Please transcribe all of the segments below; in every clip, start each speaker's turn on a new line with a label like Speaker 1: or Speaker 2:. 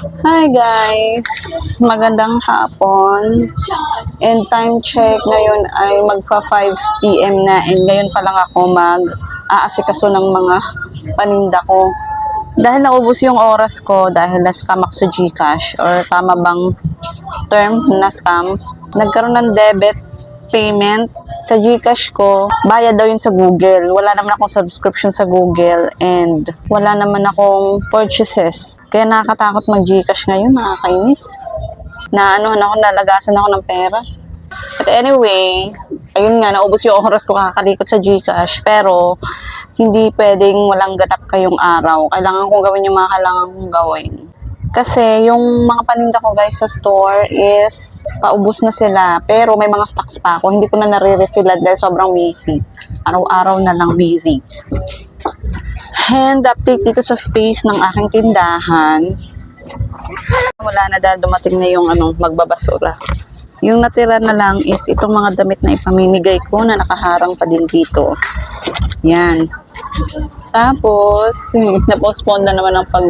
Speaker 1: Hi guys! Magandang hapon. And time check ngayon ay magpa 5 p.m. na and ngayon pa lang ako mag aasikaso ng mga paninda ko. Dahil naubos yung oras ko dahil na-scam ako sa Gcash or tama bang term na scam, nagkaroon ng debit payment sa Gcash ko, bayad daw yun sa Google. Wala naman akong subscription sa Google and wala naman akong purchases. Kaya nakakatakot mag Gcash ngayon, nakakainis. Na ano ako, nalagasan ako ng pera. But anyway, ayun nga, naubos yung oras ko kakalikot sa Gcash. Pero, hindi pwedeng walang ganap kayong araw. Kailangan kong gawin yung mga kailangan kong gawin. Kasi yung mga paninda ko guys sa store is paubos na sila. Pero may mga stocks pa ako. Hindi ko na nare-refillan dahil sobrang busy. Araw-araw na lang busy. And update dito sa space ng aking tindahan. Wala na dahil dumating na yung ano, magbabasura. Yung natira na lang is itong mga damit na ipamimigay ko na nakaharang pa din dito. Yan. Tapos, na-postpone na naman ang pag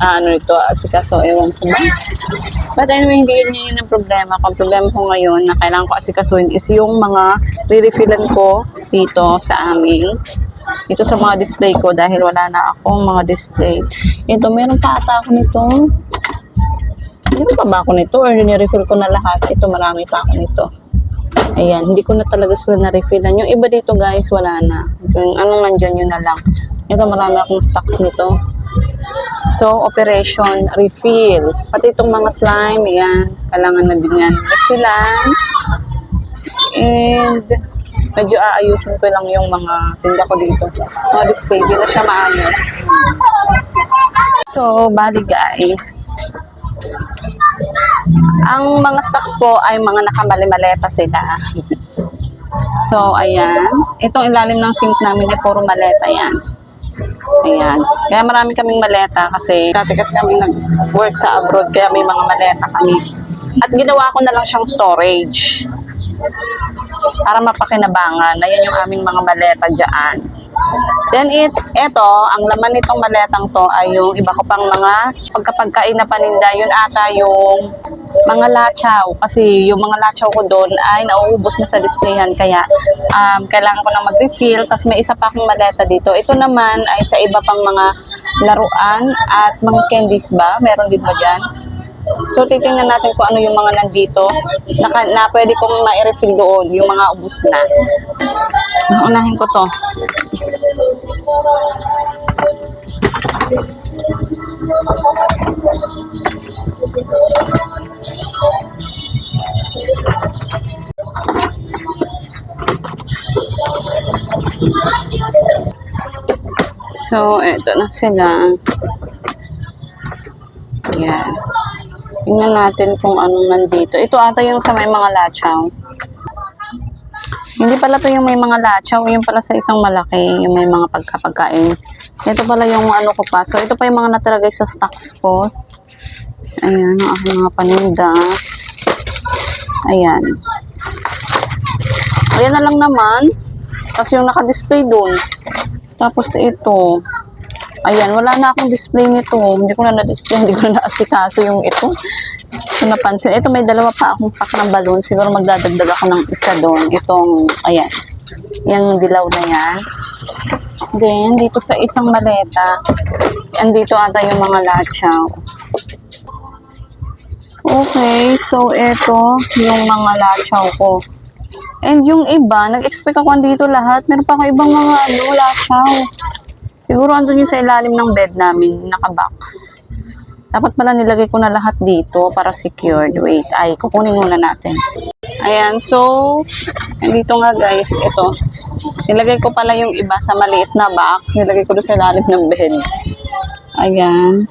Speaker 1: ah, ano ito, asikaso, ewan ko ba. But anyway, hindi yun yun ang problema. Kung problema ko ngayon na kailangan ko asikasuhin is yung mga re-refillan ko dito sa amin. Dito sa mga display ko dahil wala na akong mga display. Ito, meron pa ata ako nito. Meron pa ba ako nito or nirefill ko na lahat? Ito, marami pa ako nito. Ayan, hindi ko na talaga sila na-refillan. Yung iba dito guys, wala na. Yung anong nandyan yun na lang. Ito, marami akong stocks nito. So, operation, refill. Pati itong mga slime, ayan, kailangan na din yan refillan. And, medyo aayusin ko lang yung mga tinda ko dito. Mga display, di na siya maayos. So, bali guys, ang mga stocks ko ay mga nakamali-maleta sila. so, ayan. Itong ilalim ng sink namin ay puro maleta yan. Ayan. Kaya marami kaming maleta kasi dati kasi kami nag-work sa abroad kaya may mga maleta kami. At ginawa ko na lang siyang storage. Para mapakinabangan. Ayan yung aming mga maleta dyan. Then it, eto, ang laman nitong maletang to ay yung iba ko pang mga pagkapagkain na paninda. Yun ata yung mga lachaw. Kasi yung mga lachaw ko doon ay nauubos na sa displayhan. Kaya um, kailangan ko na mag-refill. Tapos may isa pa akong maleta dito. Ito naman ay sa iba pang mga laruan at mga candies ba? Meron din ba dyan? So, titingnan natin kung ano yung mga nandito na, na pwede kong ma-refill doon, yung mga ubus na. Unahin ko to. So, eto na sila. Yan. Tingnan natin kung anong nandito. Ito ata yung sa may mga lachaw. Hindi pala to yung may mga lachaw. Yung pala sa isang malaki. Yung may mga pagkapagkain. Ito pala yung ano ko pa. So, ito pa yung mga natira guys sa stocks ko. Ayan, ang aking mga paninda. Ayan. Ayan na lang naman. Tapos yung naka-display dun. Tapos ito. Ayan, wala na akong display nito. Hindi ko na na-display, hindi ko na naasikaso yung ito. Ito napansin. Ito may dalawa pa akong pack ng balloon. Siguro magdadagdag ako ng isa doon. Itong, ayan. Yung dilaw na yan. Then, dito sa isang maleta, andito ata yung mga lachaw. Okay, so ito yung mga lachaw ko. And yung iba, nag-expect ako andito lahat. Meron pa ako ibang mga ano, lachaw. Siguro andun yung sa ilalim ng bed namin, naka-box. Dapat pala nilagay ko na lahat dito para secured. Wait, ay, kukunin muna natin. Ayan, so, dito nga guys, ito. Nilagay ko pala yung iba sa maliit na box. Nilagay ko doon sa ilalim ng bed. Ayan.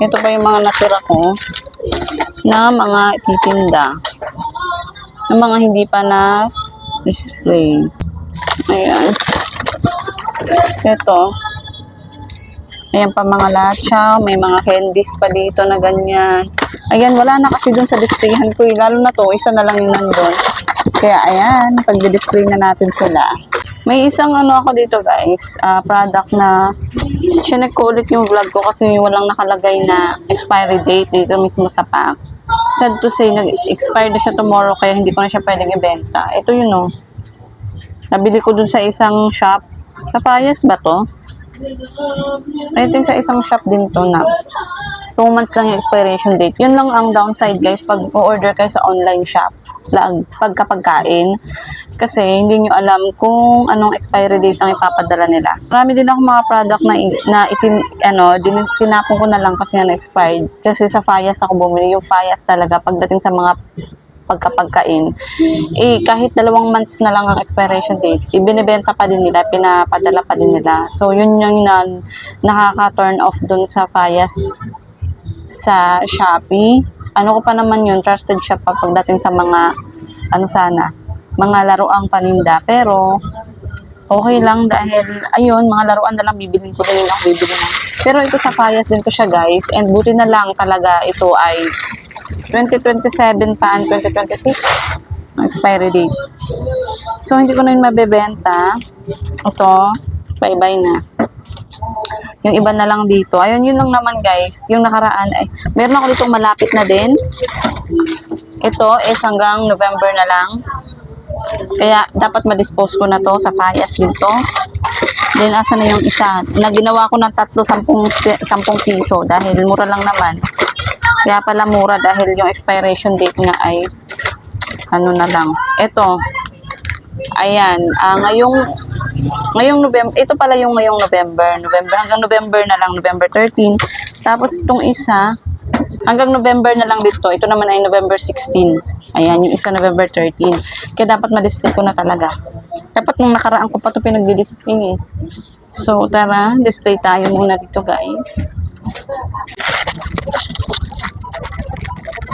Speaker 1: Ito pa yung mga natira ko na mga titinda. Na mga hindi pa na display. Ayan. Ito. Ayan pa mga lachaw. May mga candies pa dito na ganyan. Ayan, wala na kasi dun sa displayhan ko. eh. Lalo na to, isa na lang yung nandun. Kaya ayan, pag-display na natin sila. May isang ano ako dito guys, ah, product na Chinek ko ulit yung vlog ko kasi walang nakalagay na expiry date dito mismo sa pack. Sad to say, nag-expire na siya tomorrow kaya hindi ko na siya pwedeng ibenta. Ito yun oh. Nabili ko dun sa isang shop. Sa Payas ba to? I think sa isang shop din to na 2 months lang yung expiration date. Yun lang ang downside guys pag order kayo sa online shop lang pagkapagkain kasi hindi nyo alam kung anong expiry date ang ipapadala nila. Marami din ako mga product na, na itin, ano, din, tinapon ko na lang kasi na expired. Kasi sa Fayas ako bumili. Yung Fayas talaga pagdating sa mga pagkapagkain, eh, kahit dalawang months na lang ang expiration date, ibinibenta pa din nila, pinapadala pa din nila. So, yun yung na, nakaka-turn off dun sa Fayas sa Shopee. Ano ko pa naman yun, trusted shop pa pagdating sa mga, ano sana, mga laruang paninda. Pero, okay lang dahil, ayun, mga laruan na lang bibilin ko yun ako bibili na. Pero ito sa Payas din ko siya guys, and buti na lang talaga ito ay 2027 pa and 2026 ang expiry date. So, hindi ko na yun mabebenta. Ito, bye-bye na. Yung iba na lang dito. Ayun, yun lang naman guys. Yung nakaraan ay, meron ako ditong malapit na din. Ito is hanggang November na lang. Kaya dapat ma-dispose ko na to sa Payas dito. Then asa na yung isa? Na ginawa ko ng tatlo, sampung, sampung piso dahil mura lang naman. Kaya pala mura dahil yung expiration date nga ay ano na lang. Ito. Ayan. ah ngayong ngayong November, ito pala yung ngayong November. November hanggang November na lang, November 13. Tapos itong isa, hanggang November na lang dito. Ito naman ay November 16. Ayan, yung isa November 13. Kaya dapat ma-display ko na talaga. Dapat nung nakaraan ko pa ito pinag-display eh. So, tara, display tayo muna dito guys.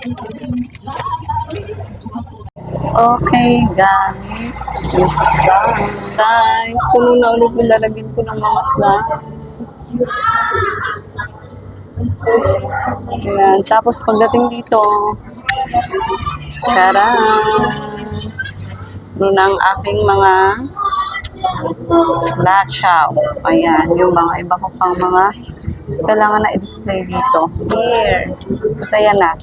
Speaker 1: Okay, guys. It's done. Guys, puno na ulit yung lalagyan ko ng mga snack. Ayan. Tapos pagdating dito! Puno na ang aking mga lachaw. Ayan, yung mga iba ko pang mga kailangan na i-display dito. Here. Kasi ayan na.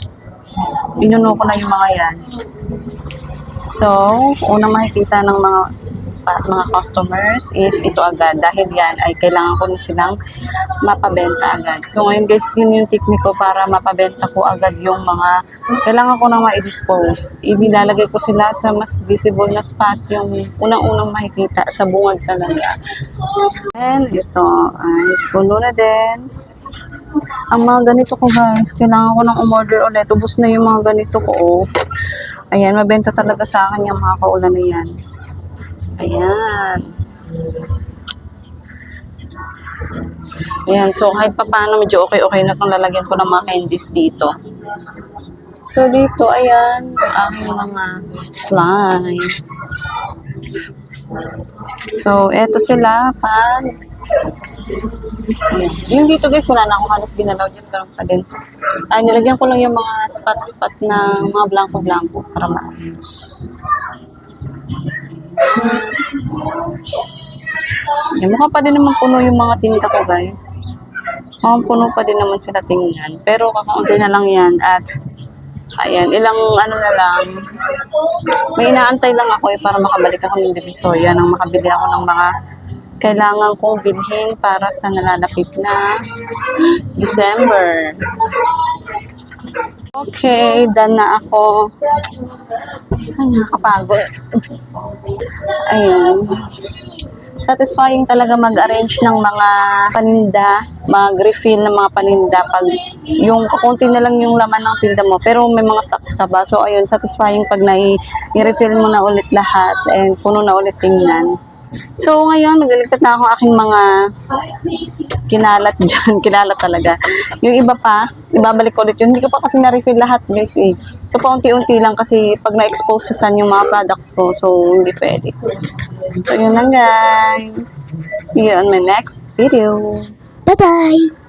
Speaker 1: Pinuno ko na yung mga yan. So, unang makikita ng mga mga customers is ito agad dahil yan ay kailangan ko na silang mapabenta agad. So ngayon guys, yun yung technique ko para mapabenta ko agad yung mga kailangan ko na ma-dispose. Inilalagay ko sila sa mas visible na spot yung unang-unang makikita sa bungad talaga. And ito ay puno na din. Ang mga ganito ko guys, kailangan ko nang umorder ulit. Ubus na yung mga ganito ko. Oh. Ayan, mabenta talaga sa akin yung mga kaulan na yan. Ayan. Ayan, so kahit pa paano medyo okay-okay na itong lalagyan ko ng mga candies dito. So dito, ayan, yung aking mga slime. So, eto sila pag Ayan. Yung dito guys, wala na akong halos ginalaw dyan. Karoon pa din. Ah, nilagyan ko lang yung mga spot-spot na mga blanco-blanco para maayos. Yan, mukha pa din naman puno yung mga tinta ko guys. Mukhang puno pa din naman sila tingnan. Pero kakaunti na lang yan at ayan, ilang ano na lang. May inaantay lang ako eh para makabalik ako ng Divisoria nang makabili ako ng mga kailangan kong bilhin para sa nalalapit na December. Okay, done na ako. Ay, nakakapagod. Ayun. Satisfying talaga mag-arrange ng mga paninda, mag-refill ng mga paninda pag yung kakunti na lang yung laman ng tinda mo pero may mga stocks ka ba so ayun satisfying pag nai-refill mo na ulit lahat and puno na ulit tingnan so ngayon magliligpit na ako aking mga kinalat dyan, kinalat talaga. Yung iba pa, ibabalik ko ulit yun. Hindi ko pa kasi na-refill lahat guys eh. So paunti-unti lang kasi pag na-expose sa sun yung mga products ko, so hindi pwede. So yun lang guys. See you on my next video.
Speaker 2: Bye-bye!